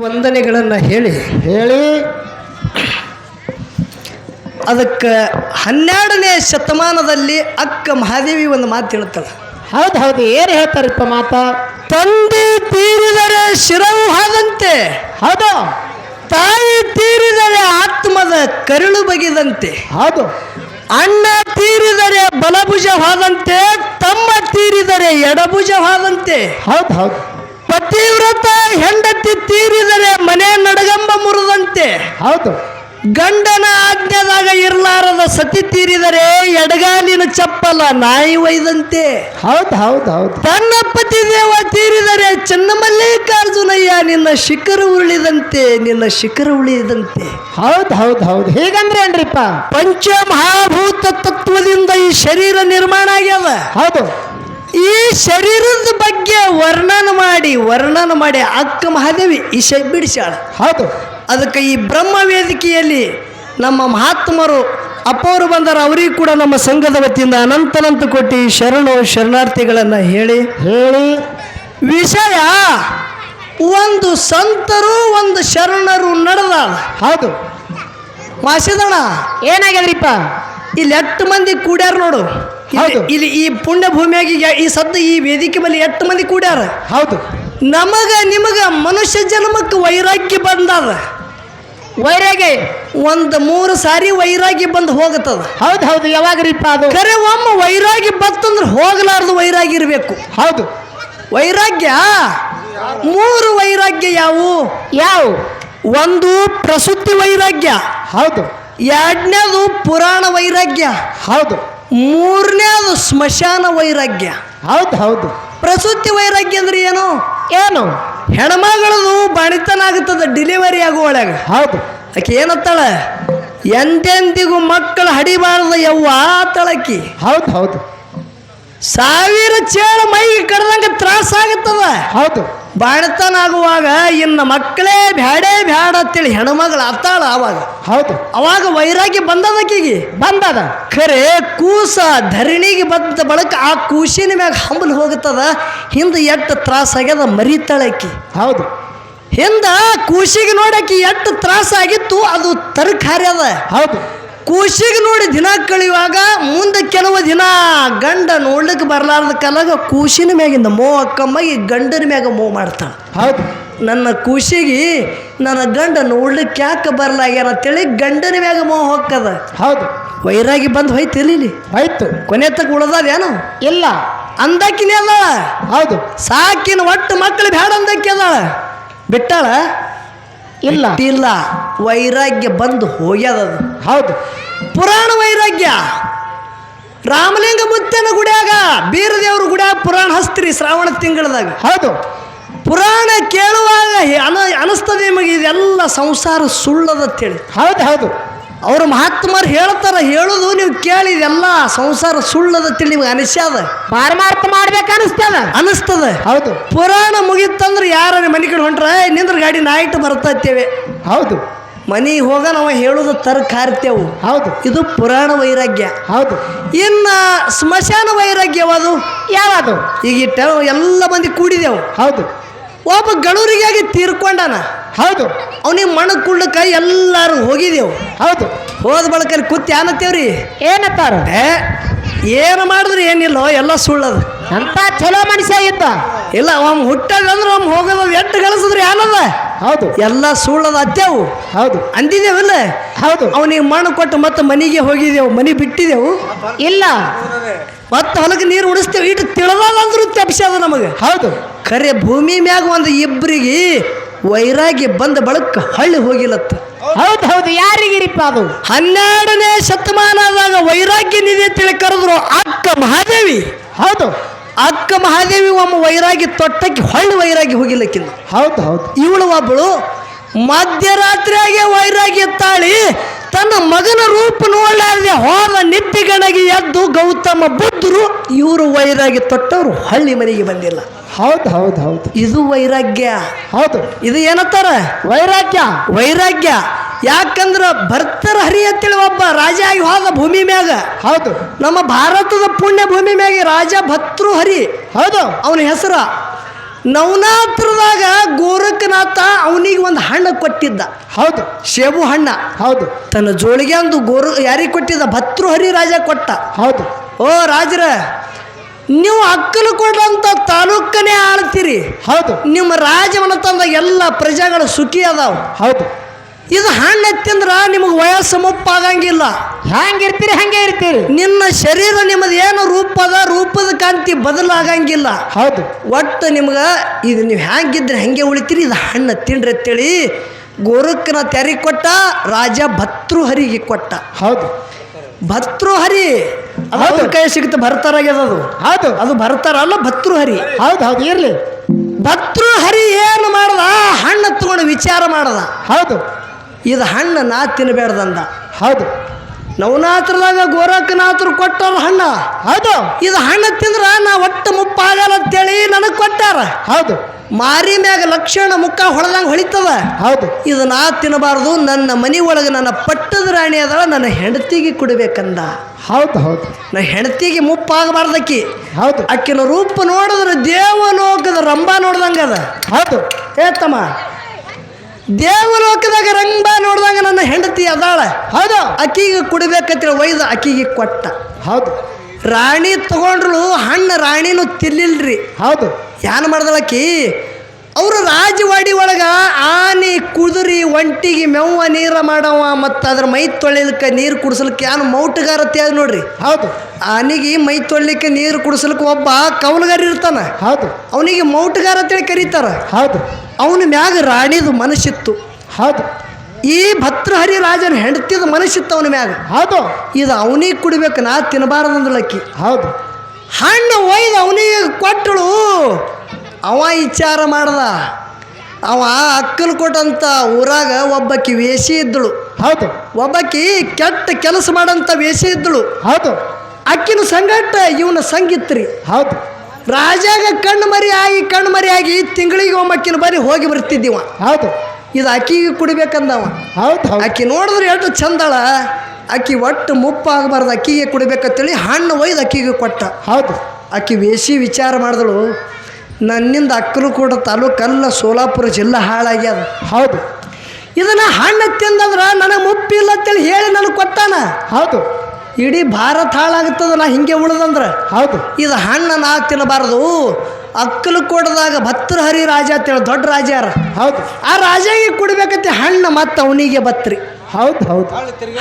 ವಂದನೆಗಳನ್ನು ಹೇಳಿ. ಹೇಳಿ. ಅದಕ್ಕೆ ಹನ್ನೆರಡನೇ ಶತಮಾನದಲ್ಲಿ ಅಕ್ಕ ಮಹಾದೇವಿ ಒಂದು ಮಾತು ಹೇಳುತ್ತಾಳೆ ಹೌದು ಹೌದು ಏನು ಹೇಳ್ತಾರಪ್ಪ ಮಾತ? ತಂದೆ ತೀರಿದರೆ ಶಿರವು ಹಾದಂತೆ. ಹೌದು. ತಾಯಿ ತೀರಿದರೆ ಆತ್ಮದ ಕರುಳು ಬಗೆದಂತೆ. ಹೌದು. ಅಣ್ಣ ತೀರಿದರೆ ಬಲಭುಜವಾದಂತೆ ತಮ್ಮ ತೀರಿದರೆ ಎಡಭುಜವಾದಂತೆ ಹೌದು ಹೌದು. ಪತಿವ್ರತ ಹೆಂಡತಿ ತೀರಿದರೆ ಮನೆ ನಡಗಂಬ ಮುರಿದಂತೆ. ಹೌದು. ಗಂಡನ ಆಜ್ಞೆದಾಗ ಇರಲಾರದ ಸತಿ ತೀರಿದರೆ ಎಡಗಾಲಿನ ಚಪ್ಪಲ ನಾಯಿ ಒಯ್ದಂತೆ. ಹೌದು ಹೌದು ಹೌದು. ತನ್ನ ಪತಿ ದೇವ ತೀರಿದರೆ ಚನ್ನಮಲ್ಲಿಕಾರ್ಜುನಯ್ಯ ನಿನ್ನ ಶಿಖರ ಉರುಳಿದಂತೆ ನಿನ್ನ ಶಿಖರ ಉಳಿದಂತೆ. ಹೌದು ಹೌದು ಹೌದು. ಹೇಗಂದ್ರೆ ಏನ್ರಿಪ್ಪ? ಪಂಚಮಹಾಭೂತ ತತ್ವದಿಂದ ಈ ಶರೀರ ನಿರ್ಮಾಣ ಆಗ್ಯದ. ಹೌದು. ಈ ಶರೀರದ ಬಗ್ಗೆ ವರ್ಣನ ಮಾಡಿ ವರ್ಣನ ಮಾಡಿ ಅಕ್ಕ ಮಹಾದೇವಿ ಇಶ ಬಿಡಿಸ್ಯಾಳ. ಹೌದು. ಅದಕ್ಕೆ ಈ ಬ್ರಹ್ಮ ವೇದಿಕೆಯಲ್ಲಿ ನಮ್ಮ ಮಹಾತ್ಮರು ಅಪ್ಪವರು ಬಂದರ ಅವರಿಗೂ ಕೂಡ ನಮ್ಮ ಸಂಘದ ವತಿಯಿಂದ ಅನಂತನಂತ ಕೊಟ್ಟು ಶರಣು ಶರಣಾರ್ಥಿಗಳನ್ನು ಹೇಳಿ. ಹೇಳಿ. ವಿಷಯ ಒಂದು ಸಂತರು ಒಂದು ಶರಣರು ನಡೆದ ಹೌದು. ಮಾಸಿದಣ ಏನಾಗ್ಯದ್ರಿಪ್ಪ? ಇಲ್ಲಿ ಎಷ್ಟು ಮಂದಿ ಕೂಡ್ಯಾರ ನೋಡು. ಹೌದು. ಇಲ್ಲಿ ಈ ಪುಣ್ಯ ಭೂಮಿಯಾಗಿ ಈ ಸದ್ದು ಈ ವೇದಿಕೆ ಮೇಲೆ ಎಷ್ಟು ಮಂದಿ ಕೂಡ್ಯಾರ? ಹೌದು. ನಮಗ ನಿಮಗ ಮನುಷ್ಯ ಜನ್ಮಕ್ಕೆ ವೈರಾಗ್ಯ ಬಂದದ. ವೈರಾಗ್ಯ? ಒಂದು ಮೂರು ಸಾರಿ ವೈರಾಗ್ಯ ಬಂದು ಹೋಗುತ್ತದ. ಹೌದು ಹೌದು. ಯಾವಾಗ್ರಿಪ್ಪ ಅದು? ಕರೆ ಒಮ್ಮ ವೈರಾಗ್ಯ ಬತ್ತಂದ್ರೆ ಹೋಗಲಾರ್ದು ವೈರಾಗ್ಯ ಇರಬೇಕು. ಹೌದು. ವೈರಾಗ್ಯ? ಮೂರು ವೈರಾಗ್ಯ ಯಾವು? ಯಾವ? ಒಂದು ಪ್ರಸೂತಿ ವೈರಾಗ್ಯ. ಹೌದು. ಎರಡನೇದು ಪುರಾಣ ವೈರಾಗ್ಯ. ಹೌದು. ಮೂರನೇದು ಸ್ಮಶಾನ ವೈರಾಗ್ಯ. ಹೌದು ಹೌದು. ಪ್ರಸೂತಿ ವೈರಾಗ್ಯ ಅಂದ್ರೆ ಏನು? ಏನು? ಹೆಣ್ಮಗಳದು ಬಾಣಿತನ ಆಗುತ್ತದೆ ಆಗುವ ಒಳ್ಯಾಗ ಹೌದು. ಆಕೆ ಏನತ್ತಾಳೆ? ಎಂದೆಂದಿಗೂ ಮಕ್ಕಳು ಹಡಿಬಾರದ ಯವ್ವ ತಳಕಿ ಹೌದು ಹೌದು. ಸಾವಿರ ಚೇಳ ಮೈಗೆ ಕಡ್ದಂಗೆ ತ್ರಾಸ ಆಗುತ್ತದ. ಹೌದು. ಬಾಣತನ ಆಗುವಾಗ ಇನ್ನು ಮಕ್ಕಳೇ ಬ್ಯಾಡೇ ಬ್ಯಾಡ ಅಂತೇಳಿ ಹೆಣ್ಮಗಳು ಅತ್ತಾಳ ಅವಾಗ ಹೌದು. ಅವಾಗ ವೈರಾಗಿ ಬಂದದಕ್ಕಿಗೆ? ಬಂದದ. ಖರೆ ಕೂಸ ಧರಣಿಗೆ ಬಂದ ಬಳಕ ಆ ಕೂಸಿನ ಮ್ಯಾಗ ಹಂಬಲ್ ಹೋಗುತ್ತದ. ಹಿಂದೆ ಎಷ್ಟು ತ್ರಾಸಾಗ್ಯದ ಮರಿತಾಳಕ್ಕಿ. ಹೌದು. ಹಿಂದ ಕೂಸಿಗೆ ನೋಡಕ್ಕೆ ಎಷ್ಟು ತ್ರಾಸ ಆಗಿತ್ತು ಅದು ತರಕಾರಿ ಅದ ಹೌದು. ಕೂಸಿಗೆ ನೋಡಿ ದಿನ ಕಳೆಯುವಾಗ ಮುಂದೆ ಕೆಲವು ದಿನ ಗಂಡ ನೋಡ್ಲಿಕ್ಕೆ ಬರಲಾರದ ಕಾಲಾಗ ಕೂಸಿನ ಮ್ಯಾಗಿಂದ ಮೋ ಅಕ್ಕಮ್ಮ ಈ ಗಂಡನ ಮ್ಯಾಗ ಮೋ ಮಾಡ್ತಾಳೆ ಹೌದು. ನನ್ನ ಕೂಸಿಗೆ ನನ್ನ ಗಂಡ ನೋಡ್ಲಿಕ್ಕೆ ಯಾಕೆ ಬರಲಾಗ್ಯಾರ ಅಂತೇಳಿ ಗಂಡನ ಮ್ಯಾಗ ಮೋ ಹೋಗ್ತದ ಹೌದು. ವೈರಾಗಿ ಬಂದು ಹೋಯ್ತು ಇಲ್ಲಿ? ಆಯ್ತು ಕೊನೆ ತಕ್ಕ ಉಳ್ದದೇನು ಇಲ್ಲ. ಅಂದಕ್ಕಿನೇ ಅದಾಳ ಹೌದು. ಸಾಕಿನ ಒಟ್ಟು ಮಕ್ಕಳು ಬೇಡ ಅಂದಕ್ಕೆ ಅದಾಳ ಬಿಟ್ಟಾಳ? ಇಲ್ಲ. ಇಲ್ಲ ವೈರಾಗ್ಯ ಬಂದು ಹೋಗ್ಯದ ಹೌದು. ಪುರಾಣ ವೈರಾಗ್ಯ. ರಾಮಲಿಂಗ ಮುತ್ತನ ಗುಡಿಯಾಗ ಬೀರದೇವ್ರ ಗುಡಿಯಾಗ ಪುರಾಣ ಹಸ್ತ್ರಿ ಶ್ರಾವಣ ತಿಂಗಳದಾಗ. ಹೌದು. ಪುರಾಣ ಕೇಳುವಾಗ ಅನ ಅನಿಸ್ತದೆ ನಿಮಗೆ ಇದೆಲ್ಲ ಸಂಸಾರ ಸುಳ್ಳದತ್ತೇಳಿ ಹೌದು ಹೌದು. ಅವ್ರ ಮಹಾತ್ಮರು ಹೇಳ್ತಾರ ಹೇಳುದು ನೀವು ಕೇಳಿ ಇದೆಲ್ಲ ಸಂಸಾರ ತಿಳಿ ನಿಮ್ಗೆ ಅನಿಸ್ಯಾದ? ಪಾರಮಾರ್ಥ ಮಾಡ್ಬೇಕು ಅನಿಸ್ತದ? ಅನಿಸ್ತದ. ಹೌದು. ಪುರಾಣ ಮುಗಿತಂದ್ರೆ ಯಾರ ಮನೆ ಕಡೆ ಹೊಂಟ್ರೆ ನಿಂದ್ರ ಗಾಡಿ ನಾಯಿಟ್ ಬರ್ತೇವೆ ಹೌದು. ಮನೆಗೆ ಹೋಗ ನಾವು ಹೇಳುದು ತರ್ಕ ಹಾರ್ತೇವು ಹೌದು. ಇದು ಪುರಾಣ ವೈರಾಗ್ಯ. ಹೌದು. ಇನ್ನ ಸ್ಮಶಾನ ವೈರಾಗ್ಯವದು ಯಾವುದು? ಈಗ ಇಟ್ಟ ಎಲ್ಲ ಮಂದಿ ಕೂಡಿದೆವು. ಹೌದು. ಒಬ್ಬ ಗಳೂರಿಗಾಗಿ ತೀರ್ಕೊಂಡಾನ. ಹೌದು. ಅವನಿಗೆ ಮಣ್ಣು ಕುಳ್ಳಕ ಎಲ್ಲಾರು ಹೋಗಿದೆವು ಹೌದು. ಹೋದ ಬಳಕ ಕುತ್ತಿ ಆನತ್ತೇವ್ರಿ ಏನತ್ತಾರ ಏ ಏನು ಮಾಡಿದ್ರು ಏನಿಲ್ಲ ಎಲ್ಲ ಸುಳ್ಳದು. ಅಂತ ಚಲೋ ಮನುಷ್ಯ ಇದ್ದ? ಇಲ್ಲ ಅವ್ ಹುಟ್ಟದಂದ್ರೆ ಒಮ್ಮೆ ಹೋಗೋದು ಎಟ್ಟು ಗಳಿಸಿದ್ರೆ ಏನದ ಹೌದು. ಎಲ್ಲ ಸುಳ್ಳದ ಅತ್ತೇವು ಹೌದು. ಅಂದಿದ್ದೇವಲ್ಲ ಹೌದು. ಅವನಿಗೆ ಮಣ್ಣು ಕೊಟ್ಟು ಮತ್ತೆ ಮನೆಗೆ ಹೋಗಿದ್ದೇವು ಮನೆ ಬಿಟ್ಟಿದೆವು ಇಲ್ಲ. ಮತ್ತೆ ಹೊಲಕ್ಕೆ ನೀರು ಉಡಿಸ್ತೇವೆ ಇಟ್ಟು ತಿಳಿದಂದ್ರೂ ತಪ್ಪಿಸ್ಯಾದ ನಮಗೆ. ಹೌದು. ಖರೆ ಭೂಮಿ ಮ್ಯಾಗ ಒಂದು ಇಬ್ಬರಿಗೆ ವೈರಾಗ್ಯ ಬಂದ ಬಳಕ ಹಳ್ಳಿ ಹೋಗಿಲತ್ತ ಹೌದು ಹೌದು ಯಾರಿಗಿರಿಪ್ಪ ಅದು? ಹನ್ನೆರಡನೇ ಶತಮಾನದಾಗ ವೈರಾಗ್ಯ ನಿಧಿ ತಿಳಿ ಕರೆದ್ರು ಅಕ್ಕ ಮಹಾದೇವಿ. ಹೌದು. ಅಕ್ಕ ಮಹಾದೇವಿ ಒಮ್ಮ ವೈರಾಗಿ ತೊಟ್ಟಕ್ಕೆ ಹೊಳ್ಳಿ ವೈರಾಗಿ ಹೋಗಿಲ್ಲಕ್ಕಿಂತ ಹೌದು ಹೌದು. ಇವಳು ಒಬ್ಬಳು ಮಧ್ಯರಾತ್ರಿಯಾಗೆ ವೈರಾಗಿ ತಾಳಿ ತನ್ನ ಮಗನ ರೂಪ ನೋಡಲಾರದೆ ಹೋದ ನಿತ್ಯಗಣಗೆ ಎದ್ದು ಗೌತಮ ಬುದ್ಧರು ಇವರು ವೈರಾಗಿ ತೊಟ್ಟವರು ಹಳ್ಳಿ ಮನೆಗೆ ಬಂದಿಲ್ಲ. ಹೌದು ಹೌದು ಹೌದು. ಇದು ವೈರಾಗ್ಯ. ಹೌದು. ಇದು ಏನತ್ತಾರ ವೈರಾಗ್ಯ. ವೈರಾಗ್ಯ. ಯಾಕಂದ್ರ ಭರ್ತರ ಹರಿ ಅಂತೇಳಿ ಒಬ್ಬ ರಾಜ ಆಗಿ ಹೋದ ಭೂಮಿ ಮ್ಯಾಗ. ಹೌದು. ನಮ್ಮ ಭಾರತದ ಪುಣ್ಯ ಭೂಮಿ ಮ್ಯಾಗ ರಾಜ ಭತ್ರು ಹರಿ. ಹೌದು. ಅವನ ಹೆಸರ ನವನಾತ್ರದಾಗ ಗೋರಖನಾಥ ಅವನಿಗೆ ಒಂದು ಹಣ್ಣು ಕೊಟ್ಟಿದ್ದ. ಹೌದು. ಶೇಬು ಹಣ್ಣ. ಹೌದು. ತನ್ನ ಜೋಳಿಗೆ ಒಂದು ಗೋರು ಯಾರಿಗೆ ಕೊಟ್ಟಿದ್ದ? ಭತೃಹರಿ ರಾಜ ಕೊಟ್ಟ. ಹೌದು. ಓ ರಾಜರ ನೀವು ಅಕ್ಕಲು ಕೊಡಂತ ತಾಲೂಕನೇ ಆಳ್ತೀರಿ. ಹೌದು. ನಿಮ್ಮ ರಾಜಮನತಂದ ಎಲ್ಲ ಪ್ರಜೆಗಳು ಸುಖಿ ಅದಾವ. ಹೌದು. ಇದು ಹಣ್ಣು ತಿಂದ್ರ ನಿಮಗೆ ವಯಸ್ಸು ಮುಪ್ಪಾಗಂಗಿಲ್ಲ. ಹ್ಯಾಂಗಿರ್ತೀರಿ ಹಂಗೆ ಇರ್ತೀರಿ. ನಿನ್ನ ಶರೀರ ನಿಮ್ಮದು ಏನು ರೂಪದ ರೂಪದ ಕಾಂತಿ ಬದಲಾಗಂಗಿಲ್ಲ. ಹೌದು. ಒಟ್ಟು ನಿಮ್ಗೆ ಇದು ನೀವು ಹ್ಯಾಂಗಿದ್ರೆ ಹಂಗೆ ಉಳಿತೀರಿ ಇದು ಹಣ್ಣು ತಿಂಡ್ರಿ ಅಂತೇಳಿ ಗೋರಕ್ಕನ ತೆರಿ ಕೊಟ್ಟ ರಾಜ ಭತೃಹರಿಗೆ ಕೊಟ್ಟ. ಹೌದು. ಭತೃಹರಿ ಅದು ಕೈ ಸಿಗುತ್ತೆ ಭರ್ತಾರಾಗ್ಯದ ಅದು ಹೌದು. ಅದು ಭರ್ತಾರ ಅಲ್ಲ ಭತೃಹರಿ ಹೌದು ಹೌದು ಇರ್ಲಿ. ಭತೃಹರಿ ಏನು ಮಾಡ್ದ? ಹಣ್ಣು ತಗೊಂಡು ವಿಚಾರ ಮಾಡ್ದ. ಹೌದು. ಇದು ಹಣ್ಣು ನಾ ತಿನ್ನಬೇಡ್ದಂದ ಹೌದು. ನವನಾತ್ರದಾಗ ಗೋರಖನಾಥರು ಕೊಟ್ಟಾರ ಹಣ್ಣ. ಹೌದು. ಇದು ಹಣ್ಣು ತಿಂದ್ರ ನಾ ಒಟ್ಟು ಮುಪ್ಪಾಗಲ್ಲ ಅಂತೇಳಿ ನನಗೆ ಕೊಟ್ಟಾರ. ಹೌದು. ಮಾರಿ ಮ್ಯಾಗ ಲಕ್ಷಣ ಮುಖ ಹೊಳದಂಗ ಹೊಳಿತದ? ಹೌದು. ಇದು ನಾ ತಿನ್ನಬಾರ್ದು. ನನ್ನ ಮನೆ ಒಳಗೆ ನನ್ನ ಪಟ್ಟದ ರಾಣಿ ಅದಳ. ನನ್ನ ಹೆಂಡತಿಗೆ ಕೊಡ್ಬೇಕಂದ. ಹೌದು ಹೌದು. ನನ್ನ ಹೆಂಡತಿಗೆ ಮುಪ್ಪಾಗಬಾರ್ದಕ್ಕಿ. ಹೌದು. ಅಕ್ಕಿನ ರೂಪ ನೋಡಿದ್ರೆ ದೇವಲೋಕದ ರಂಬ ನೋಡ್ದಂಗ ಅದ. ಹೌದು. ಏತಮ್ಮ ದೇವಲೋಕದಾಗ ರಂಬ ನೋಡ್ದಂಗ ನನ್ನ ಹೆಂಡತಿ ಅದಾಳ. ಹೌದು. ಅಕ್ಕಿಗೆ ಕುಡಬೇಕಂತೇಳಿ ಒಯ್ದು ಅಕ್ಕಿಗೆ ಕೊಟ್ಟ. ಹೌದು. ರಾಣಿ ತಗೊಂಡ್ರು ಹಣ್ಣು ರಾಣಿನೂ ತಿಲ್ಲಿಲ್ರಿ ಹೌದು. ಏನ್ ಮಾಡ್ದಳಕ್ಕಿ ಅವರು ರಾಜವಾಡಿ ಒಳಗೆ ಆನೆ ಕುದುರಿ ಒಂಟಿಗೆ ಮೆವ್ವ ನೀರ ಮಾಡವ ಮತ್ತು ಅದ್ರ ಮೈ ತೊಳಿಲಿಕ್ಕೆ ನೀರು ಕುಡಿಸ್ಲಿಕ್ಕೆ ಏನು ಮೌಟಗಾರತಿ ಅದು ನೋಡ್ರಿ? ಹೌದು. ಆನೆಗೆ ಮೈ ತೊಳಿಲಿಕ್ಕೆ ನೀರು ಕುಡಿಸ್ಲಿಕ್ಕೆ ಒಬ್ಬ ಕವಲಗಾರ ಇರ್ತಾನೆ. ಹೌದು. ಅವನಿಗೆ ಮೌಟಗಾರ ಅಂತೇಳಿ ಕರೀತಾರ. ಹೌದು. ಅವನ ಮ್ಯಾಗ ರಾಣಿದು ಮನಸ್ಸಿತ್ತು. ಹೌದು. ಈ ಭದ್ರಹರಿ ರಾಜನ ಹೆಂಡತಿದ ಮನಸ್ಸಿತ್ತು ಅವನ ಮ್ಯಾಗ. ಹೌದು. ಇದು ಅವನಿಗೆ ಕುಡಿಬೇಕು ನಾ ತಿನ್ನಬಾರದಂದ್ಲಕ್ಕಿ ಹೌದು. ಹಣ್ಣು ಒಯ್ದು ಅವನಿಗೆ ಕೊಟ್ಟಳು. ಅವ ವಿಚಾರ ಮಾಡ್ದ. ಅವ ಅಕ್ಕಲು ಕೊಟ್ಟಂತ ಊರಾಗ ಒಬ್ಬಾಕಿ ವೇಷಿ ಇದ್ದಳು. ಹೌದು. ಒಬ್ಬಾಕಿ ಕೆಟ್ಟ ಕೆಲಸ ಮಾಡಂತ ವೇಷಿ ಇದ್ದಳು. ಹೌದು. ಅಕ್ಕಿನ ಸಂಗಟ ಇವನ ಸಂಗಿತ್ರಿ. ಹೌದು. ರಾಜಾಗ ಕಣ್ಣು ಮರಿ ಆಗಿ ಕಣ್ಣು ಮರಿ ಆಗಿ ತಿಂಗಳಿಗೆ ಒಮ್ಮಕ್ಕಿನ ಬರಿ ಹೋಗಿ ಬರ್ತಿದ್ದೀವ. ಹೌದು. ಇದು ಅಕ್ಕಿಗೆ ಕುಡಿಬೇಕಂದವ. ಹೌದು. ಅಕ್ಕಿ ನೋಡಿದ್ರೆ ಎಷ್ಟು ಚಂದಳ. ಅಕ್ಕಿ ಒಟ್ಟು ಮುಪ್ಪಾಗಬಾರ್ದು ಅಕ್ಕಿಗೆ ಕುಡಿಬೇಕಂತೇಳಿ ಹಣ್ಣು ಒಯ್ದು ಅಕ್ಕಿಗೆ ಕೊಟ್ಟ. ಹೌದು. ಅಕ್ಕಿ ವೇಷಿ ವಿಚಾರ ಮಾಡಿದಳು. ನನ್ನಿಂದ ಅಕ್ಕಲು ಕೂಡ ತಾಲೂಕಲ್ಲ ಸೋಲಾಪುರ ಜಿಲ್ಲಾ ಹಾಳಾಗ್ಯದ ಹೌದು. ಇದನ್ನು ಹಣ್ಣು ತಿಂದಂದ್ರೆ ನನಗೆ ಮುಪ್ಪಿಲ್ಲ ಅಂತೇಳಿ ಹೇಳಿ ನನಗೆ ಕೊಟ್ಟಾನ. ಹೌದು. ಇಡೀ ಭಾರತ ಹಾಳಾಗುತ್ತದ ನಾ ಹಿಂಗೆ ಉಳ್ದಂದ್ರೆ. ಹೌದು. ಇದು ಹಣ್ಣು ನಾ ತಿನ್ನಬಾರ್ದು. ಅಕ್ಕಲು ಕೊಡದಾಗ ಭತ್ರಹರಿ ರಾಜ ಅಂತೇಳಿ ದೊಡ್ಡ ರಾಜ ಯಾರ? ಹೌದು. ಆ ರಾಜಗೆ ಕುಡಿಬೇಕಂತ ಹಣ್ಣು ಮತ್ತೆ ಅವನಿಗೆ ಬತ್ರಿ. ಹೌದು ಹೌದು.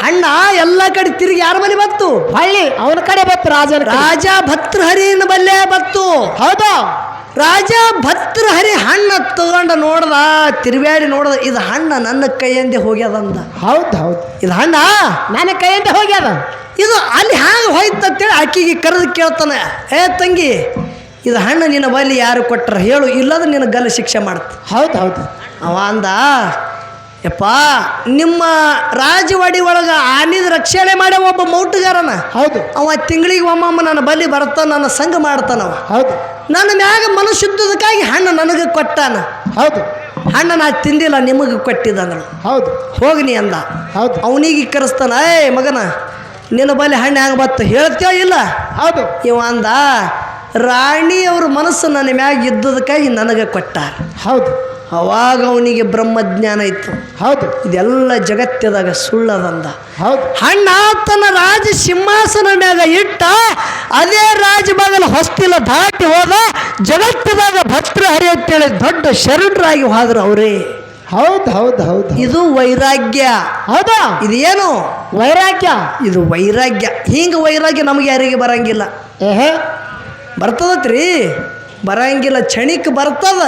ಹಣ್ಣ ಎಲ್ಲ ಕಡೆ ತಿರುಗಿ ಯಾರ ಮನೆ ಬತ್ತು? ಹಳ್ಳಿ ಅವನ ಕಡೆ ಬತ್ತು ರಾಜ ರಾಜ ರಾಜ ಭತ್ರಹರಿನ ಬಲ್ಲೇ ಬತ್ತು. ಹೌದು. ರಾಜ ಭತ್ರಹರಿ ಹಣ್ಣ ತಗೊಂಡ ನೋಡ್ದ ತಿರುಗಾಡಿ ನೋಡ್ದ ಇದು ಹಣ್ಣ ನನ್ನ ಕೈಯಂದೆ ಹೋಗ್ಯದಂದ. ಹೌದು ಹೌದು. ಇದು ಹಣ್ಣ? ನನ್ನ ಕೈಯಿಂದ ಹೋಗ್ಯದ. ಇದು ಅಲ್ಲಿ ಹ್ಯಾಂಗ ಹೋಯ್ತು ಅಂತೇಳಿ ಆಕಿಗೆ ಕರೆದು ಕೇಳ್ತಾನೆ ಏ ತಂಗಿ ಇದು ಹಣ್ಣು ನಿನ್ನ ಬಳಿ ಯಾರು ಕೊಟ್ಟರು ಹೇಳು ಇಲ್ಲದ ನಿನ್ನ ಗಲ್ಲ ಶಿಕ್ಷೆ ಮಾಡ್ತ. ಹೌದು ಹೌದು. ಅವ ಅಂದ ಯಪ್ಪ ನಿಮ್ಮ ರಾಜವಾಡಿ ಒಳಗೆ ಆನಿದ ರಕ್ಷಣೆ ಮಾಡೋ ಒಬ್ಬ ಮೌಟುಗಾರನ. ಹೌದು. ಅವ ತಿಂಗಳಿಗೆ ಒಮ್ಮಮ್ಮ ನನ್ನ ಬಲಿ ಬರ್ತಾನ ನನ್ನ ಸಂಘ ಮಾಡ್ತಾನವ ಹೌದು. ನನ್ನ ಮ್ಯಾಗ ಮನಸ್ಸುದ್ದದಕ್ಕಾಗಿ ಹಣ್ಣು ನನಗೆ ಕೊಟ್ಟಾನ. ಹೌದು. ಹಣ್ಣು ನಾ ತಿಂದಿಲ್ಲ ನಿಮಗೆ ಕೊಟ್ಟಿದ್ದಾನಳು ಹೌದು. ಹೋಗ್ನಿ ಅಂದ. ಹೌದು. ಅವನಿಗೆ ಕರೆಸ್ತಾನ ಏಯ್ ಮಗನ ನಿನ್ನ ಬಲಿ ಹಣ್ಣು ಹ್ಯಾಂಗ ಬತ್ತು ಹೇಳ್ತೇವ ಇಲ್ಲ? ಹೌದು. ಇವ ಅಂದ ರಾಣಿಯವ್ರ ಮನಸ್ಸು ನನ್ನ ಮ್ಯಾಗ ಇದ್ದದಕ್ಕಾಗಿ ನನಗೆ ಕೊಟ್ಟಾರ. ಹೌದು. ಅವಾಗ ಅವನಿಗೆ ಬ್ರಹ್ಮಜ್ಞಾನ ಇತ್ತು. ಹೌದು. ಇದೆಲ್ಲ ಜಗತ್ತದಾಗ ಸುಳ್ಳದಂದ. ಹೌದು. ಹಣ್ಣ ತನ್ನ ರಾಜ ಸಿಂಹಾಸನ ಮ್ಯಾಗ ಇಟ್ಟ ಅದೇ ರಾಜಬಾಗಲ ಹೊಸ್ತಿಲ ದಾಟಿ ಹೋದ ಜಗತ್ತದಾಗ ಭತ್ರ ಹರಿಯುತ್ತೇಳಿ ದೊಡ್ಡ ಶರಣರಾಗಿ ಹೋದ್ರು ಅವರೇ. ಹೌದು ಹೌದು ಹೌದು. ಇದು ವೈರಾಗ್ಯ. ಹೌದಾ? ಇದೇನು? ವೈರಾಗ್ಯ. ಇದು ವೈರಾಗ್ಯ. ಹಿಂಗ ವೈರಾಗ್ಯ ನಮಗೆ ಯಾರಿಗೆ ಬರಂಗಿಲ್ಲ. ಬರ್ತದತ್ರಿ? ಬರಂಗಿಲ್ಲ ಕ್ಷಣಿಕ್ ಬರ್ತದ.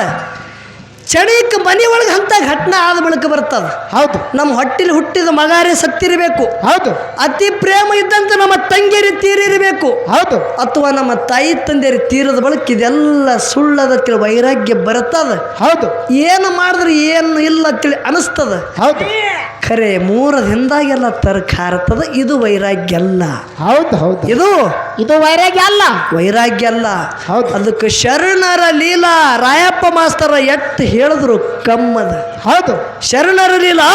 ಕ್ಷಣಿಕ್ ಮನೆ ಒಳಗೆ ಅಂತ ಘಟನೆ ಆದ ಬಳಿಕ ಬರ್ತದ. ಹೌದು. ನಮ್ಮ ಹೊಟ್ಟಿಲಿ ಹುಟ್ಟಿದ ಮಗಾರೇ ಸತ್ತಿರಬೇಕು ಹೌದು. ಅತಿ ಪ್ರೇಮ ಇದ್ದಂತ ನಮ್ಮ ತಂಗಿಯರಿ ತೀರಿರಬೇಕು ಹೌದು. ಅಥವಾ ನಮ್ಮ ತಾಯಿ ತಂದೆಯರಿ ತೀರದ ಬಳಿಕ ಇದೆಲ್ಲ ಸುಳ್ಳದ ತಿಳಿ ವೈರಾಗ್ಯ ಬರ್ತದ. ಹೌದು. ಏನು ಮಾಡಿದ್ರೆ ಏನು ಇಲ್ಲ ಅಂತೇಳಿ ಅನಿಸ್ತದ. ಹೌದು. ಖರೆ ಮೂರದಿಂದಾಗೆಲ್ಲ ತರ್ಕ ಹಾರತದ. ಇದು ವೈರಾಗ್ಯ ಅಲ್ಲ. ಹೌದು ಹೌದು. ಇದು? ಇದು ವೈರಾಗ್ಯ ಅಲ್ಲ. ವೈರಾಗ್ಯ ಅಲ್ಲ. ಹೌದು. ಅದಕ್ಕೆ ಶರಣರ ಲೀಲಾ ರಾಯಪ್ಪ ಮಾಸ್ತರ ಎಟ್ಟು ಹೇಳಿದ್ರು ಕಮ್ಮದ. ಹೌದು. ಶರಣರ ಲೀಲಾ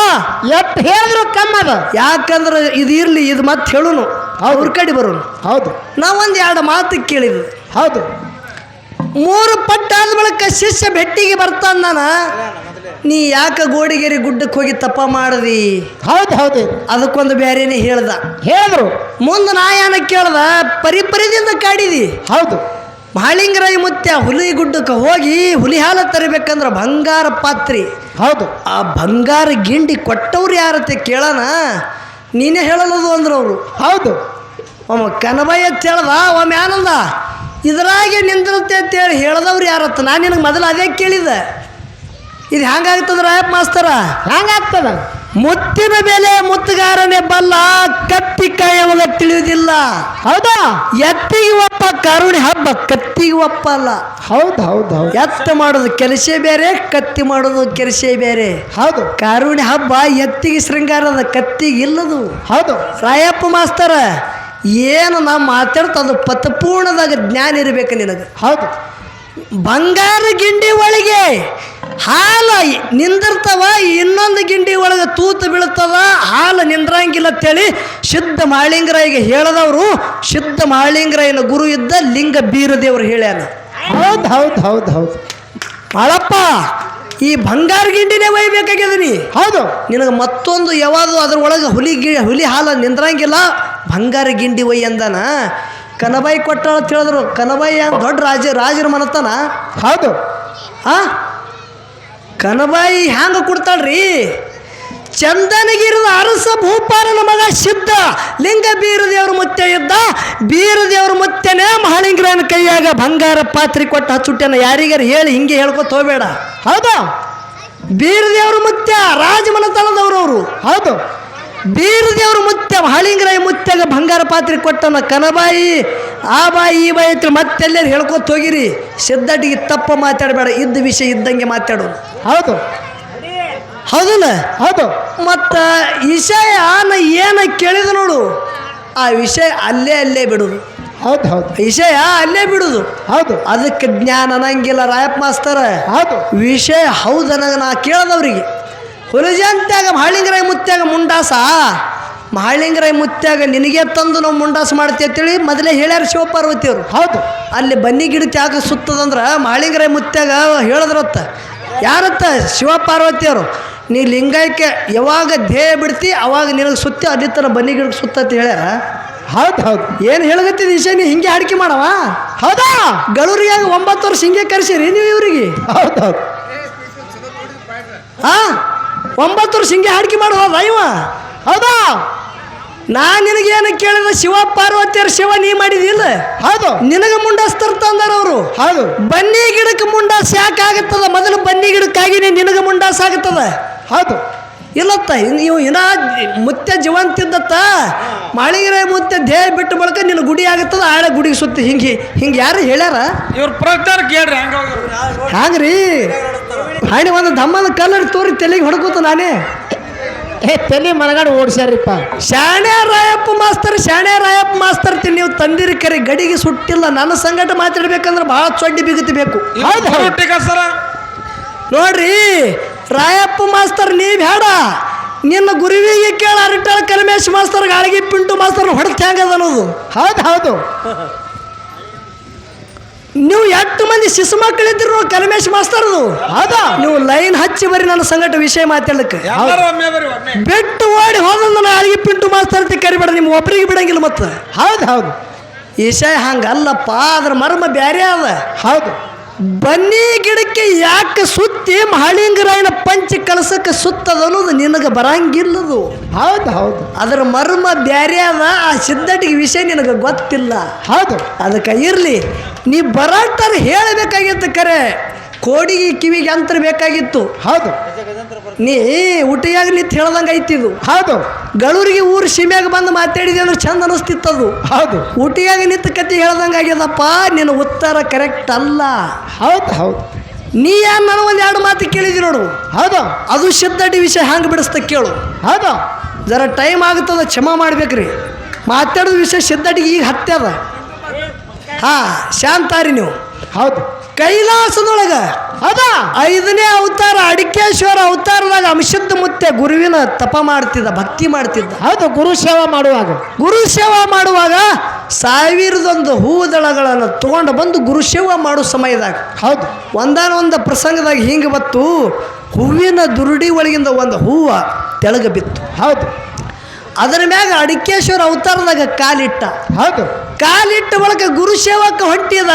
ಎಟ್ಟು ಹೇಳಿದ್ರು ಕಮ್ಮದ. ಯಾಕಂದ್ರೆ ಇದು ಇರಲಿ ಇದು ಮತ್ತೆ ಹೇಳುನು. ಅವ್ರ ಕಡೆ ಬರೋನು. ಹೌದು. ನಾವೊಂದು ಎರಡು ಮಾತು ಕೇಳಿದ್ವಿ. ಹೌದು. ಮೂರು ಪಟ್ಟಾದ ಬಳಿಕ ಶಿಷ್ಯ ಭೆಟ್ಟಿಗೆ ಬರ್ತಾನ ನಾನು. ನೀ ಯಾಕೆ ಗೋಡಿಗೆರೆ ಗುಡ್ಡಕ್ಕೆ ಹೋಗಿ ತಪ್ಪ ಮಾಡದಿ? ಹೌದು ಹೌದು. ಅದಕ್ಕೊಂದು ಬೇರೆನೇ ಹೇಳ್ದ. ಹೇಳಿದ್ರು. ಮುಂದೆ ನಾ ಏನ ಕೇಳ್ದ ಪರಿಪರಿದಿಂದ ಕಾಡಿದಿ? ಹೌದು. ಮಹಾಲಿಂಗರಾಯ ಮುತ್ಯ ಹುಲಿ ಗುಡ್ಡಕ್ಕೆ ಹೋಗಿ ಹುಲಿ ಹಾಲು ತರಬೇಕಂದ್ರೆ ಬಂಗಾರ ಪಾತ್ರಿ. ಹೌದು. ಆ ಬಂಗಾರ ಗಿಂಡಿ ಕೊಟ್ಟವ್ರು ಯಾರತ್ತೆ ಕೇಳೋಣ? ನೀನೇ ಹೇಳಲ್ಲದು ಅಂದ್ರೆ ಅವರು ಹೌದು. ಒಮ್ಮ ಕನಬಯ್ಯ ಹೇಳ್ದ ಒಮ್ಮೆ ಆನಂದ ಇದ್ರಾಗೆ ನಿಂದಿರುತ್ತೆ ಅಂತೇಳಿ ಹೇಳ್ದವ್ರು ಯಾರತ್ತ? ನಾನು ನಿನಗೆ ಮೊದಲು ಅದೇ ಕೇಳಿದೆ ಇದು ಹೆಂಗಾಗ್ತದ ರಾಯಪ್ಪ ಮಾಸ್ತರ? ಹೆಂಗಾಗ್ತದ ಮುತ್ತಿನ ಬೆಲೆ ಮುತ್ತುಗಾರನೇ ಬಲ್ಲ ಕತ್ತಿ ಕಾಯವಾಗ ತಿಳಿಯುವುದಿಲ್ಲ. ಹೌದಾ? ಎತ್ತಿಗೆ ಒಪ್ಪ ಕರುಣೆ ಹಬ್ಬ ಕತ್ತಿಗೆ ಒಪ್ಪ ಅಲ್ಲ. ಹೌದು ಹೌದು ಹೌದು. ಎತ್ತ ಮಾಡೋದು ಕೆಲಸ ಬೇರೆ ಕತ್ತಿ ಮಾಡೋದು ಕೆಲಸ ಬೇರೆ. ಹೌದು. ಕಾರುಣಿ ಹಬ್ಬ ಎತ್ತಿಗೆ ಶೃಂಗಾರದ ಕತ್ತಿಗೆ ಇಲ್ಲದು. ಹೌದು. ರಾಯಪ್ಪ ಮಾಸ್ತರ ಏನು ನಾ ಮಾತಾಡ್ತದು ಪತಪೂರ್ಣದಾಗ ಜ್ಞಾನ ಇರಬೇಕು ನಿನಗೆ. ಹೌದು. ಬಂಗಾರ ಗಿಂಡಿ ಒಳಗೆ ಹಾಲು ನಿಂದಿರ್ತವ ಇನ್ನೊಂದು ಗಿಂಡಿ ಒಳಗೆ ತೂತು ಬೀಳ್ತದ ಹಾಲು ನಿಂದ್ರಂಗಿಲ್ಲ ಅಂತೇಳಿ ಶುದ್ಧ ಮಾಳಿಂಗರಾಯಿಗೆ ಹೇಳದವರು ಶುದ್ಧ ಮಾಳಿಂಗರಾಯನ ಗುರು ಇದ್ದ ಲಿಂಗ ಬೀರದೇವರು ಹೇಳ್ಯಾನ. ಹೌದು ಹೌದು ಹೌದು ಹೌದು. ಮಾಳಪ್ಪ ಈ ಬಂಗಾರ ಗಿಂಡಿನೇ ಒಯ್ಬೇಕಾಗ್ಯದ ನೀ. ಹೌದು. ನಿನಗೆ ಮತ್ತೊಂದು ಯಾವುದು ಅದ್ರೊಳಗೆ ಹುಲಿ ಗಿ ಹುಲಿ ಹಾಲು ನಿಂದ್ರಂಗಿಲ್ಲ ಬಂಗಾರ ಗಿಂಡಿ ಒಯ್ ಅಂದನ. ಕನಬಾಯಿ ಕೊಟ್ಟ ಅಂತ ಹೇಳಿದ್ರು ಕನಬಾಯಿ ದೊಡ್ಡ ರಾಜ ರಾಜರ ಮನತನ ಹೌದು. ಆ? ಕನಬಾಯಿ ಹ್ಯಾಂಗ ಕೊಡ್ತಾಳ್ರಿ? ಚಂದನಗಿರದ ಅರಸ ಭೂಪಾಲನ ಮಗ ಸಿದ್ಧ. ಲಿಂಗ ಬೀರದೇವ್ರ ಮುತ್ತೆ ಇದ್ದ. ಬೀರದೇವ್ರ ಮುತ್ತೆನೇ ಮಹಾಲಿಂಗ್ರನ ಕೈಯಾಗ ಬಂಗಾರ ಪಾತ್ರೆ ಕೊಟ್ಟು ಹಚ್ಚುಟ್ಟೆನ ಯಾರಿಗಾರ ಹೇಳಿ ಹಿಂಗೆ ಹೇಳ್ಕೊತ ಹೋಗ್ಬೇಡ. ಹೌದಾ? ಬೀರದೇವ್ರ ಮುತ್ಯ ಅವರು ಹೌದು? ಬೀರದೇವ್ರ ಮುತ್ಯ ಮಹಾಲಿಂಗರಾಯ ಮುತ್ಯಾಗ ಬಂಗಾರ ಪಾತ್ರೆ ಕೊಟ್ಟನ ಕನಬಾಯಿ ಆ ಬಾಯಿ ಈ ಬಾಯಿ ಅಂತ ಮತ್ತೆಲ್ಲರೂ ಹೇಳ್ಕೊತ ಹೋಗಿರಿ. ಸಿದ್ಧಟಿಗೆ ತಪ್ಪ ಮಾತಾಡಬೇಡ ಇದ್ದ ವಿಷಯ ಇದ್ದಂಗೆ ಮಾತಾಡು ಹೌದು. ಹೌದಲ್ಲ? ಹೌದು. ಮತ್ತು ವಿಷಯ ಆನ ಏನ ಕೇಳಿದ ನೋಡು ಆ ವಿಷಯ ಅಲ್ಲೇ ಅಲ್ಲೇ ಬಿಡುದು. ಹೌದು ಹೌದು. ವಿಷಯ ಅಲ್ಲೇ ಬಿಡುದು. ಹೌದು. ಅದಕ್ಕೆ ಜ್ಞಾನ ಅನ್ನಂಗಿಲ್ಲ ರಾಯಪ್ಪ ಮಾಸ್ತರ. ಹೌದು. ವಿಷಯ ಹೌದನ ನಾ ಕೇಳದವ್ರಿಗೆ. ಹುಲಿಜಂತ್ಯಾಗ ಮಹಾಳಿಂಗರಾಯ ಮುತ್ಯಾಗ ಮುಂಡಾಸ. ಮಹಾಳಿಂಗರಾಯ ಮುತ್ಯಾಗ ನಿನಗೆ ತಂದು ನಾವು ಮುಂಡಾಸ ಮಾಡ್ತೀವಿ ಅಂತೇಳಿ ಮೊದಲೇ ಹೇಳ್ಯಾರ ಶಿವಪಾರ್ವತಿಯವರು. ಹೌದು. ಅಲ್ಲಿ ಬನ್ನಿ ಗಿಡ ಯಾಕೆ ಸುತ್ತದಂದ್ರೆ ಮಹಾಳಿಂಗರಾಯ ಮುತ್ಯಾಗ ಹೇಳಿದ್ರತ್ತ. ಯಾರತ್ತ? ಶಿವಪಾರ್ವತಿಯವರು. ನೀ ಲಿಂಗಾಯಕ್ಕೆ ಯಾವಾಗ ಧ್ಯೇಯ ಬಿಡ್ತಿ ಅವಾಗ ನಿನಗೆ ಸುತ್ತಿ ಅಲ್ಲಿ ತನ ಬನ್ನಿ ಗಿಡಕ್ಕೆ ಸುತ್ತ ಹೇಳ್ಯಾರ. ಹೌದು ಹೌದು. ಏನು ಹೇಳಗತ್ತಿದ ವಿಷಯ ನೀ ಹಿಂಗೆ ಅಡಿಕೆ ಮಾಡವ? ಹೌದಾ? ಗಳೂರಿಗಾಗ ಒಂಬತ್ತು ವರ್ಷ ಹಿಂಗೆ ಕರೆಸಿರಿ ನೀವು ಇವ್ರಿಗೆ. ಹೌದು ಹೌದು. ಹಾ ಒಂಬತ್ತು ವರ್ಷ ಹಿಂಗೆ ಹಾಡಿಕೆ ಮಾಡುವ ಇವ ಹೌದಾ? ನಾ ನಿನಗೇನು ಕೇಳಿದ ಶಿವ ಪಾರ್ವತಿಯರ ಶಿವ ನೀ ಮಾಡಿದಿಲ್ಲ ಹೌದು. ನಿನಗ ಮುಂಡಾಸ್ ತಂದಾರ ಅವರು. ಹೌದು. ಬನ್ನಿ ಗಿಡಕ್ಕೆ ಮುಂಡಾಸ್ ಯಾಕೆ ಆಗತ್ತದ ಮೊದಲು ಬನ್ನಿ ಗಿಡಕ್ಕಾಗಿನೇ ನಿನಗ ಮುಂಡಾಸ್ ಆಗತ್ತದ? ಹೌದು. ಇಲ್ಲತ್ತ ನೀವು ಇನ್ನ ಮುತ್ತೆ ಜೀವಂತಿದ್ದತ್ತ. ಮಾಳಿಗೆರೆ ಮುತ್ತೆ ದೇಹ ಬಿಟ್ಟು ಬಳಕ ನಿನ್ನ ಗುಡಿ ಆಗತ್ತದ ಆಳೆ ಗುಡಿಗೆ ಸುತ್ತಿ ಹಿಂಗೆ ಹಿಂಗೆ ಯಾರು ಹೇಳ್ಯಾರ? ಇವ್ರ ಪ್ರಚಾರ ಕೇಳ್ರಿ ಹಂಗ ಹ್ಯಾಂಗ್ರಿ ಹಾಣಿ ಒಂದು ದಮ್ಮದ ಕಲ್ಲರ್ ತೋರಿ ತಲೆಗೆ ಹೊಡ್ಕೋತ ನಾನೇ. ಏ ತಲೆ ಮನಗಾಡ ಓಡಿಸ್ಯಾರಿಪ್ಪ. ಶಾಣೆ ರಾಯಪ್ಪ ಮಾಸ್ತರ್ ಶಾಣೆ ರಾಯಪ್ಪ ಮಾಸ್ತರ್ ತಿ ನೀವು ತಂದಿರಿ ಕರೆ ಗಡಿಗೆ ಸುಟ್ಟಿಲ್ಲ. ನನ್ನ ಸಂಗಟ ಮಾತಾಡ್ಬೇಕಂದ್ರೆ ಭಾಳ ಚೊಡ್ಡಿ ಬಿಗುತ್ತಿ ಬೇಕು. ಹೌದು ಹೌದು. ಸರ ನೋಡ್ರಿ ರಾಯಪ್ಪ ಮಾಸ್ತರ್ ನೀ ಬೇಡ ನಿನ್ನ ಗುರುವಿಗೆ ಕೇಳ ಅರಿಟಾಳ ಕಲ್ಮೇಶ್ ಮಾಸ್ತರ್ ಗಾಳಿಗೆ ಪಿಂಟು ಮಾಸ್ತರ್ ಹೊಡೆದು ಹೆಂಗದ ಅನ್ನೋದು. ಹೌದು ಹೌದು. ನೀವು ಎಷ್ಟು ಮಂದಿ ಶಿಶು ಮಕ್ಕಳಿದ್ರು ಕಲಮೇಶ್ ಮಾಸ್ತರ್ದು ಹೌದಾ? ನೀವು ಲೈನ್ ಹಚ್ಚಿ ಬರೀ ನನ್ನ ಸಂಗಟ ವಿಷಯ ಮಾತಾಡಕ್ಕೆ ಬಿಟ್ಟು ಓಡಿ ಹೋದಂದು ಅಳಿಗೆ ಪಿಂಟು ಮಾಸ್ತರ್ ಅಂತ ಕರಿಬೇಡ ನಿಮ್ಮ ಒಬ್ಬರಿಗೆ ಬಿಡಂಗಿಲ್ಲ ಮತ್ತೆ. ಹೌದು ಹೌದು. ವಿಷಯ ಹಂಗಲ್ಲಪ್ಪ ಅದ್ರ ಮರ್ಮ ಬೇರೆ ಅದ. ಹೌದು. ಬನ್ನಿ ಗಿಡಕ್ಕೆ ಯಾಕೆ ಸುತ್ತಿ ಮಹಾಳಿಂಗರಾಯನ ಪಂಚ ಕಲಸಕ್ಕೆ ಸುತ್ತದ ಅನ್ನೋದು ನಿನಗೆ ಬರಂಗಿಲ್ಲದು. ಹೌದು ಹೌದು. ಅದರ ಮರ್ಮ ಬ್ಯಾರೆ ಅದ ಆ ಸಿದ್ಧಟಿಗೆ ವಿಷಯ ನಿನಗೆ ಗೊತ್ತಿಲ್ಲ. ಹೌದು. ಅದಕ್ಕೆ ಇರಲಿ ನೀ ಬರಾಟರ್ ಹೇಳಬೇಕಾಗಿತ್ತು ಕರೆ. ಕೋಡಿಗೆ ಕಿವಿಗೆ ಅಂತರ ಬೇಕಾಗಿತ್ತು. ಹೌದು. ನೀ ಊಟಿಯಾಗ ನಿಂತು ಹೇಳ್ದಂಗೆ ಐತಿದು ಹೌದು. ಗಳೂರಿಗೆ ಊರು ಸೀಮ್ಯಾಗ ಬಂದು ಮಾತಾಡಿದೆ ಅಂದ್ರೆ ಚಂದ ಅನಿಸ್ತಿತ್ತದು ಹೌದು. ಊಟಿಯಾಗ ನಿಂತ ಕತೆ ಹೇಳ್ದಂಗೆ ಆಗ್ಯದಪ್ಪ ನಿನ್ನ ಉತ್ತರ ಕರೆಕ್ಟ್ ಅಲ್ಲ. ಹೌದು ಹೌದು. ನೀ ಏನು ನಾನು ಒಂದು ಎರಡು ಮಾತು ಕೇಳಿದಿ ನೋಡು. ಹೌದು. ಅದು ಸಿದ್ಧಟಿ ವಿಷಯ ಹ್ಯಾಂಗೆ ಬಿಡಿಸ್ತ ಕೇಳು. ಹೌದು. ಜರ ಟೈಮ್ ಆಗುತ್ತದ ಕ್ಷಮ ಮಾಡ್ಬೇಕ್ರಿ. ಮಾತಾಡೋದು ವಿಷಯ ಸಿದ್ಧಟಿಗೆ ಈಗ ಹತ್ಯದ ಹಾಂ ಶಾಂತಾರಿ ನೀವು. ಹೌದು. ಕೈಲಾಸದೊಳಗ ಅದ ಐದನೇ ಅವತಾರ ಅಡಿಕೇಶ್ವರ ಅವತಾರದಾಗ ಅಂಶದ ಮುತ್ತೆ ಗುರುವಿನ ತಪ ಮಾಡ್ತಿದ್ದ ಭಕ್ತಿ ಮಾಡ್ತಿದ್ದ. ಹೌದು ಗುರು ಸೇವಾ ಮಾಡುವಾಗ. ಗುರು ಸೇವಾ ಮಾಡುವಾಗ ಸಾವಿರದೊಂದು ಹೂದಳಗಳನ್ನು ತಗೊಂಡು ಬಂದು ಗುರು ಸೇವಾ ಮಾಡೋ ಸಮಯದಾಗ. ಹೌದು. ಒಂದಾನೊಂದು ಪ್ರಸಂಗದಾಗ ಹಿಂಗೆ ಬತ್ತು ಹೂವಿನ ದುರುಡಿ ಒಳಗಿಂದ ಒಂದು ಹೂವು ತೆಳಗ ಬಿತ್ತು. ಹೌದು. ಅದರ ಮ್ಯಾಗ ಅಡಿಕೇಶ್ವರ ಅವತಾರದಾಗ ಕಾಲಿಟ್ಟ. ಹೌದು. ಕಾಲಿಟ್ಟ ಬಳಿಕ ಗುರು ಸೇವಕ ಹೊಂಟಿದ.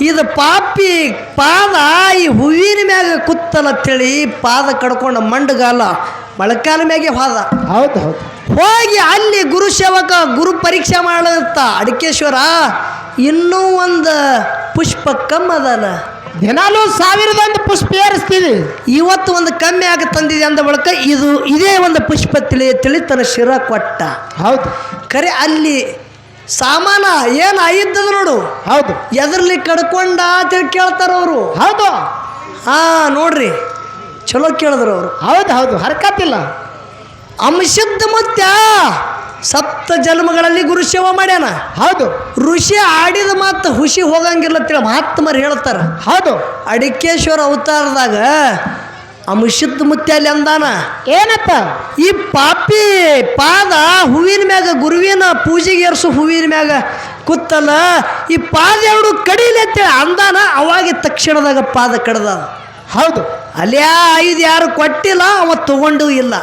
ಇದು ಪಾಪಿ ಪಾದ ಈ ಹೂವಿನ ಮ್ಯಾಗ ಕುತ್ತಲತ್ತೇಳಿ ಪಾದ ಕಡ್ಕೊಂಡ ಮಂಡಗಾಲ ಮಳಕಾಲ ಮ್ಯಾಗೆ ಹೋದ. ಹೌದು ಹೌದು. ಹೋಗಿ ಅಲ್ಲಿ ಗುರು ಸೇವಕ ಗುರು ಪರೀಕ್ಷೆ ಮಾಡತ್ತ ಅಡಿಕೇಶ್ವರ. ಇನ್ನೂ ಒಂದು ಪುಷ್ಪ ಕಮ್ಮದಲ್ಲ ದಿನಾಲೂ ಸಾವಿರದೊಂದು ಪುಷ್ಪ ಏರಿಸ್ತೀವಿ ಇವತ್ತು ಒಂದು ಕಮ್ಮಿ ಆಗ ತಂದಿದೆ ಅಂದ ಬಳಿಕ ಇದು ಇದೇ ಒಂದು ಪುಷ್ಪ ತಿಳಿ ತಿಳಿ ತನ್ನ ಶಿರ ಕೊಟ್ಟ. ಹೌದು. ಕರೆ ಅಲ್ಲಿ ಸಾಮಾನ ಏನು ಆಗಿದ್ದದ ನೋಡು. ಹೌದು. ಎದರ್ಲಿ ಕಡ್ಕೊಂಡ ಅಂತೇಳಿ ಕೇಳ್ತಾರೆ ಅವರು. ಹೌದು. ಹಾ ನೋಡ್ರಿ. ಚಲೋ ಕೇಳಿದ್ರು ಅವರು. ಹೌದು ಹೌದು. ಹರ್ಕತ್ತಿಲ್ಲ ಅಂಶದ್ದು ಮುತ್ಯ. ಸಪ್ತ ಜನ್ಮಗಳಲ್ಲಿ ಗುರು ಸೇವಾ ಮಾಡ್ಯಾನ? ಹೌದು. ಋಷಿ ಆಡಿದ ಮಾತು ಹುಷಿ ಹೋಗಂಗಿಲ್ಲ ಅಂತೇಳಿ ಮಹಾತ್ಮರು ಹೇಳ್ತಾರ ಹೌದು. ಅಡಿಕೇಶ್ವರ ಅವತಾರದಾಗ ಅಮುಷಿತ್ ಮುತ್ಯಾಲಿ ಅಲ್ಲಿ ಅಂದಾನ. ಏನಪ್ಪ? ಈ ಪಾಪಿ ಪಾದ ಹೂವಿನ ಮ್ಯಾಗ ಗುರುವಿನ ಪೂಜೆಗೆ ಏರ್ಸು ಹೂವಿನ ಮ್ಯಾಗ ಕುತ್ತಲ್ಲ ಈ ಪಾದ ಎರಡು ಕಡಿಲಿ ಅಂತೇಳಿ ಅಂದಾನ ಅವಾಗ ತಕ್ಷಣದಾಗ ಪಾದ ಕಡ್ದ ಹೌದು. ಅಲ್ಯಾ ಐದು ಯಾರು ಕೊಟ್ಟಿಲ್ಲ ಅವ ತಗೊಂಡು ಇಲ್ಲ.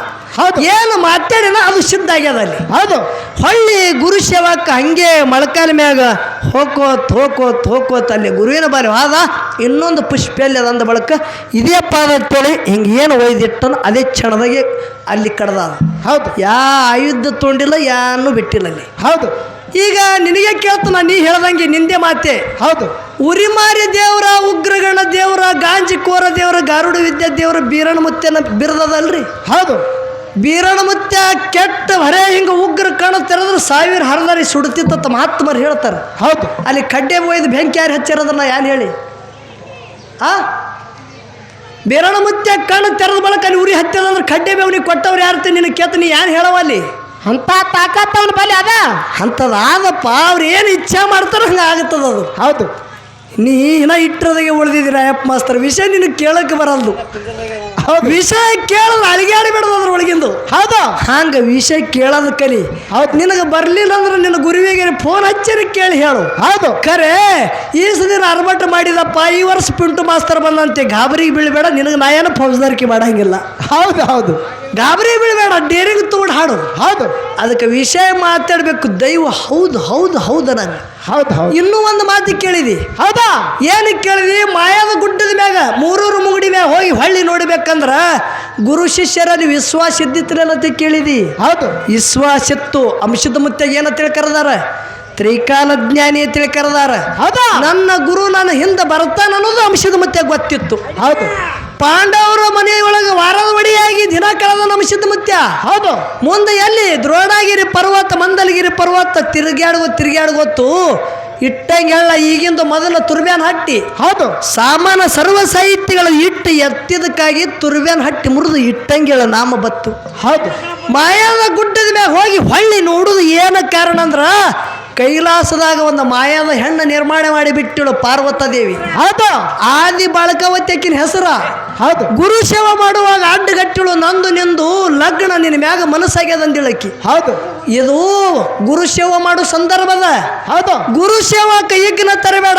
ಏನು ಮಾತಾಡಿನ ಅದು ಸಿದ್ಧ ಆಗ್ಯದ ಅಲ್ಲಿ. ಹೌದು. ಹೊಳ್ಳಿ ಗುರು ಸೇವಕ ಹಂಗೆ ಮೊಳಕಾಲ ಮ್ಯಾಗ ಹೋಕೋತ್ ಹೋಕೋತ್ ಹೋಕೋತ್ ಅಲ್ಲಿ ಗುರುವಿನ ಬಾರಿ ಹೋದ ಇನ್ನೊಂದು ಪುಷ್ಪ ಎಲ್ಲಿ ಅದಂದ ಅಂದ ಬಳಕ ಇದೇ ಪಾದ ಅಂತೇಳಿ ಹಿಂಗೆ ಏನು ಒಯ್ದಿಟ್ಟನು ಅದೇ ಕ್ಷಣದಾಗೆ ಅಲ್ಲಿ ಕಡ್ದ ಹೌದು. ಯಾ ಆಯುಧ ತೊಂಡಿಲ್ಲ ಯಾನು ಬಿಟ್ಟಿಲ್ಲ ಅಲ್ಲಿ. ಹೌದು. ಈಗ ನಿನಗೆ ಕೇಳ್ತಾನ ನೀ ಹೇಳ್ದಂಗೆ ನಿಂದೆ ಮಾತೆ. ಹೌದು. ಉರಿಮಾರಿ ದೇವರ ಉಗ್ರಗಣ ದೇವರ ಗಾಂಜಿ ಕೋರ ದೇವರ ಗಾರುಡು ವಿದ್ಯಾ ದೇವರ ಬೀರಣ ಮುತ್ಯನ ಬಿರದದಲ್ರಿ. ಹೌದು. ಬೀರಣ ಮತ್ತೆ ಕೆಟ್ಟ ಹೊರೆ ಹಿಂಗೆ ಉಗ್ರ ಕಣ ತೆರೆದ್ರೆ ಸಾವಿರ ಹರದಾರಿ ಸುಡುತ್ತಿತ್ತ ಮಹಾತ್ಮರು ಹೇಳ್ತಾರೆ. ಹೌದು. ಅಲ್ಲಿ ಕಡ್ಡೆ ಒಯ್ದು ಬೆಂಕಿ ಯಾರು ಹಚ್ಚಿರೋದನ್ನ ಯಾರು ಹೇಳಿ? ಆ? ಬೀರಣ ಮುತ್ಯ ಕಣ್ಣು ತೆರೆದ ಬಳಕ ಅಲ್ಲಿ ಉರಿ ಹತ್ತಿದಂದ್ರೆ ಕಡ್ಡೆ ಬೇವನಿಗೆ ಕೊಟ್ಟವ್ರು ಯಾರು ನಿನ್ನ ಕೇತ ನೀ ಏನು ಹೇಳವ ಅಲ್ಲಿ? ಅಂತ ತಾಕತ್ತವನ ಬಲಿ ಅದ. ಅಂಥದ್ದು ಆದಪ್ಪ ಅವ್ರು ಏನು ಇಚ್ಛೆ ಮಾಡ್ತಾರೋ ಹಂಗೆ ಆಗುತ್ತದ ಅದು. ಹೌದು. ನೀ ಇನ್ನ ಇಟ್ಟರದಾಗೆ ಉಳಿದಿದ್ದೀರ ಅಯ್ಯಪ್ಪ ಮಾಸ್ತರ್ ವಿಷಯ ನಿನಗೆ ಕೇಳಕ್ಕೆ ಬರಲ್ದು. ವಿಷಯ ಕೇಳಿದ್ರೆ ಅಳಿಗಾಡಿ ಬಿಡೋದು ಅದ್ರ ಒಳಗಿಂದು. ಹೌದು. ಹಂಗ ವಿಷಯ ಕೇಳೋದು ಕಲಿ. ಹೌದು. ನಿನಗೆ ಬರ್ಲಿಲ್ಲ ಅಂದ್ರೆ ನಿನ್ನ ಗುರುವಿಗೆ ಫೋನ್ ಹಚ್ಚರಿ ಕೇಳಿ ಹೇಳು. ಹೌದು. ಖರೆ ಈ ದಿನ ಅರ್ಬಟ್ ಮಾಡಿದಪ್ಪ ಈ ವರ್ಷ ಪಿಂಟು ಮಾಸ್ತರ್ ಬಂದಂತೆ ಗಾಬರಿಗೆ ಬೀಳ್ಬೇಡ ನಿನಗೆ ನಾ ಏನು ಫೌಜ್ದಾರಿಕೆ ಮಾಡಂಗಿಲ್ಲ. ಹೌದು ಹೌದು. ಗಾಬರಿ ಬಿಡಬೇಡ ಡೇರಿಂಗ್ ತೊಗೊಂಡು ಹಾಡು. ಹೌದು. ಅದಕ್ಕೆ ವಿಷಯ ಮಾತಾಡಬೇಕು ದೈವ ಹೌದು ಹೌದು ಹೌದು ನಂಗೆ. ಹೌದು ಹೌದು. ಇನ್ನೂ ಒಂದು ಮಾತು ಕೇಳಿದಿ. ಹೌದಾ? ಏನು ಕೇಳಿದಿ? ಮಾಯಾದ ಗುಡ್ಡದ ಮ್ಯಾಗ ಮೂರೂರು ಮುಗುಡಿ ಮ್ಯಾಗ ಹೋಗಿ ಹೊಳ್ಳಿ ನೋಡ್ಬೇಕಂದ್ರ ಗುರು ಶಿಷ್ಯರಲ್ಲಿ ವಿಶ್ವಾಸ ಇದ್ದಿತ್ತಿರಲ್ಲಂತ ಕೇಳಿದಿ. ಹೌದು. ವಿಶ್ವಾಸ ಇತ್ತು ಅಂಶದ ಮುತ್ತಾಗ ಏನ ತಿಳ್ಕರದಾರ? ತ್ರಿಕಾಲ ಜ್ಞಾನಿ ತಿಳ್ಕರದಾರ? ಕರೆದಾರ ಹೌದಾ? ನನ್ನ ಗುರು ನನ್ನ ಹಿಂದೆ ಬರ್ತಾನ ಅನ್ನೋದು ಅಂಶದ ಮತ್ತೆ ಗೊತ್ತಿತ್ತು. ಹೌದು. ಪಾಂಡವರ ಮನೆಯೊಳಗೆ ವಾರದ ಒಡಿಯಾಗಿ ದಿನ ಕಳೆದ ನಮ್ಮ ಸಿದ್ಧಮತ್ಯ. ಹೌದು. ಮುಂದೆ ಎಲ್ಲಿ ದ್ರೋಣಗಿರಿ ಪರ್ವತ ಮಂದಲಗಿರಿ ಪರ್ವತ ತಿರುಗಾಡ್ಗೋ ತಿರುಗಾಡ್ಗೊತ್ತು ಇಟ್ಟಂಗೆ ಹೇಳ ಈಗಿಂದ ಮೊದಲ ತುರ್ಬ್ಯಾನ್ ಹಟ್ಟಿ. ಹೌದು. ಸಾಮಾನ್ಯ ಸರ್ವ ಸಾಹಿತ್ಯಗಳ ಇಟ್ಟು ಎತ್ತಿದಕ್ಕಾಗಿ ತುರ್ಬ್ಯಾನ್ ಹಟ್ಟಿ ಮುರಿದು ಇಟ್ಟಂಗಿಳ ನಾಮ ಬತ್ತು. ಹೌದು. ಮಾಯಾದ ಗುಡ್ಡದ ಮ್ಯಾಗ ಹೋಗಿ ಹೊಳ್ಳಿ ನೋಡುದು ಏನ ಕಾರಣ ಅಂದ್ರ ಕೈಲಾಸದಾಗ ಒಂದು ಮಾಯಾದ ಹೆಣ್ಣು ನಿರ್ಮಾಣ ಮಾಡಿ ಬಿಟ್ಟಿಳು ಪಾರ್ವತ ದೇವಿ. ಹೌದು. ಆದಿ ಬಾಳಕವತಿ ಅಕ್ಕಿನ ಹೆಸರ. ಹೌದು. ಗುರು ಸೇವೆ ಮಾಡುವಾಗ ಅಡ್ಡಗಟ್ಟಿಳು ನಂದು ನಿಂದು ಲಗ್ನ ನಿನ್ನ ಮ್ಯಾಗ ಮನಸ್ಸಾಗ್ಯದಂದಿಳಕ್ಕಿ ಹೌದು. ಇದು ಗುರು ಸೇವೆ ಮಾಡೋ ಸಂದರ್ಭದ. ಹೌದು. ಗುರು ಸೇವಾ ಕೈಗ್ನ ತರಬೇಡ.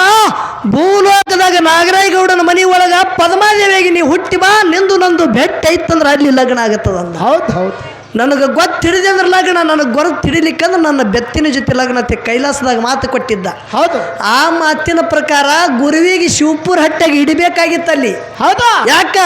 ಭೂಲೋಕದಾಗ ನಾಗರಾಯಗೌಡನ ಮನೆ ಒಳಗ ಪದ್ಮಾದೇವಿಯಾಗಿ ನೀವು ಹುಟ್ಟಿ ಬಾ ನಿಂದು ನಂದು ಬೆಟ್ಟ ಐತಂದ್ರೆ ಅಲ್ಲಿ ಲಗ್ನ ಆಗತ್ತದ ಹೌದು ಹೌದು. ನನಗೆ ಗೊತ್ತು ಅಂದ್ರೆ ಲಗ್ನ ನನಗೆ ಗೊತ್ತು ತಿಳಿಲಿಕ್ಕಂದ್ರೆ ನನ್ನ ಬೆತ್ತಿನ ಜೊತೆ ಲಗ್ನ ಕೈಲಾಸದಾಗ ಮಾತು ಕೊಟ್ಟಿದ್ದ. ಹೌದು. ಆ ಮಾತಿನ ಪ್ರಕಾರ ಗುರುವಿಗೆ ಶಿವಪುರ ಹಟ್ಟಾಗಿ ಹಿಡಿಬೇಕಾಗಿತ್ತಲ್ಲಿ ಹೌದಾ? ಯಾಕ?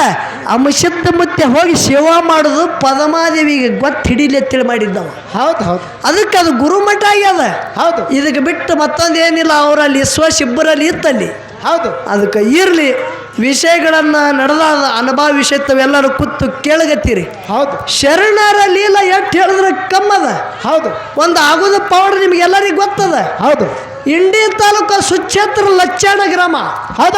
ಅಂಶದ ಮುತ್ತೆ ಹೋಗಿ ಸೇವಾ ಮಾಡೋದು ಪದಮಾದೇವಿಗೆ ಗೊತ್ತು ಹಿಡಿಲಿ ಅಂತೇಳಿ ಮಾಡಿದ್ದವ. ಹೌದು ಹೌದು. ಅದಕ್ಕೆ ಅದು ಗುರುಮಠ ಆಗ್ಯದ. ಹೌದು. ಇದಕ್ಕೆ ಬಿಟ್ಟು ಮತ್ತೊಂದು ಏನಿಲ್ಲ ಅವರಲ್ಲಿ ಸ್ವಶಿಬ್ಬರಲ್ಲಿ ಇತ್ತಲ್ಲಿ. ಹೌದು. ಅದಕ್ಕೆ ಇರಲಿ. ವಿಷಯಗಳನ್ನು ನಡೆದಾದ ಅನುಭವ ವಿಷಯ ತಾವೆಲ್ಲರೂ ಕೂತು ಕೇಳಗತ್ತೀರಿ. ಹೌದು. ಶರಣರ ಲೀಲ ಎಷ್ಟು ಹೇಳಿದ್ರೆ ಕಮ್ಮದ. ಹೌದು. ಒಂದು ಆಗುದ ಪೌಡರ್ ನಿಮ್ಗೆ ಎಲ್ಲರಿಗೂ ಗೊತ್ತದ? ಹೌದು. ಇಂಡಿ ತಾಲೂಕು ಸುಕ್ಷೇತ್ರ ಲಚ್ಚಾಣ ಗ್ರಾಮ. ಹೌದು.